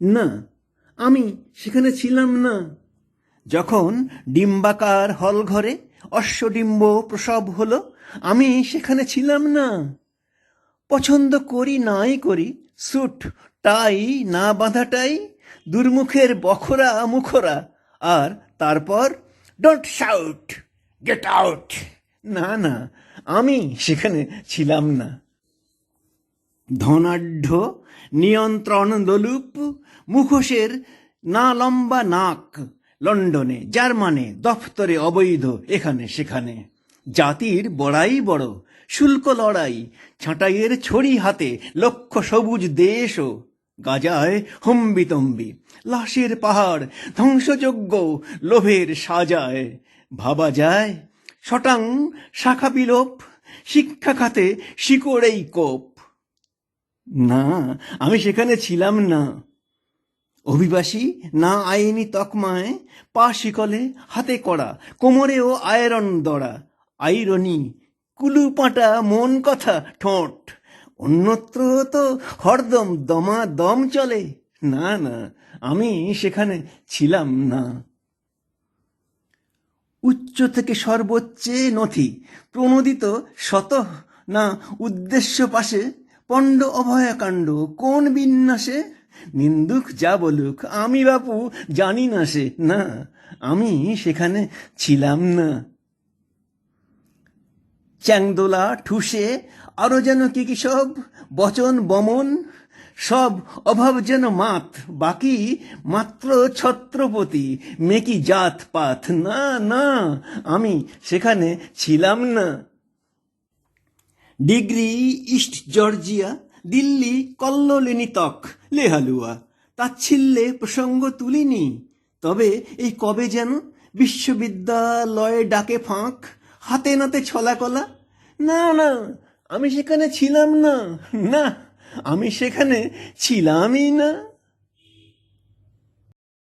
না, আমি সেখানে ছিলাম না। যখন ডিম্বাকার হল ঘরে অশ্বডিম্ব প্রসব হলো, আমি সেখানে ছিলাম না। পছন্দ করি নাই করি, স্যুট, টাই না বাঁধাটাই, দুর্মুখের বখরা মুখরা, আর তারপর ডোন্ট শাউট, গেট আউট। না না, আমি সেখানে ছিলাম না। ধনাঢ্য নিয়ন্ত্রণ দলুপ মুখোশের না লম্বা নাক, লন্ডনে, জার্মানে, দফতরে অবৈধ, এখানে সেখানে। জাতির বড়াই বড়, শুল্ক লড়াই, ছাঁটাইয়ের ছড়ি হাতে, লক্ষ সবুজ দেশও গাজায় হম্বিতম্বি। লাশের পাহাড় ধ্বংসযোগ্য, লোভের সাজায়। ভাবা যায় শটাং শাখা বিলোপ, শিক্ষা খাতে শিকড়েই কোপ। না, আমি সেখানে ছিলাম না। অভিবাসী না আইনি তকমায় পা শিকলে হাতে কড়া, কোমরেও আয়রন দড়া। আইরনি কুলু পাঁটা মন কথা ঠোঁট। অন্যত্র তো হরদম দমা দম চলে। না না, আমি সেখানে ছিলাম না। উচ্চ থেকে সর্বোচ্চে নথি, প্রণোদিত শত না উদ্দেশ্য পাশে, পণ্ড অভয়াকাণ্ড কোন বিন্যাসে নিন্দুক যা বলুক, আমি বাপু জানি না সে, না, আমি সেখানে ছিলাম না। চ্যাংদোলা, ঠুসে, আরও যেন কি কি সব, বচন, বমন, সব অভাব যেন মাত, বাকি মাত্র ছত্রপতি মেকি জাত পাত, না না, আমি সেখানে ছিলাম না। ডিগ্রি, ইস্ট জর্জিয়া দিল্লি কল্লোলিনী তক লেহালুয়া তাচ্ছিল্যে প্রসঙ্গ তুলিনি। তবে এই কবে যেন বিশ্ববিদ্যালয়ে ডাকে ফাঁক, হাতে নাতে ছলাকলা না না, আমি সেখানে ছিলাম না। না, আমি সেখানে ছিলামই না।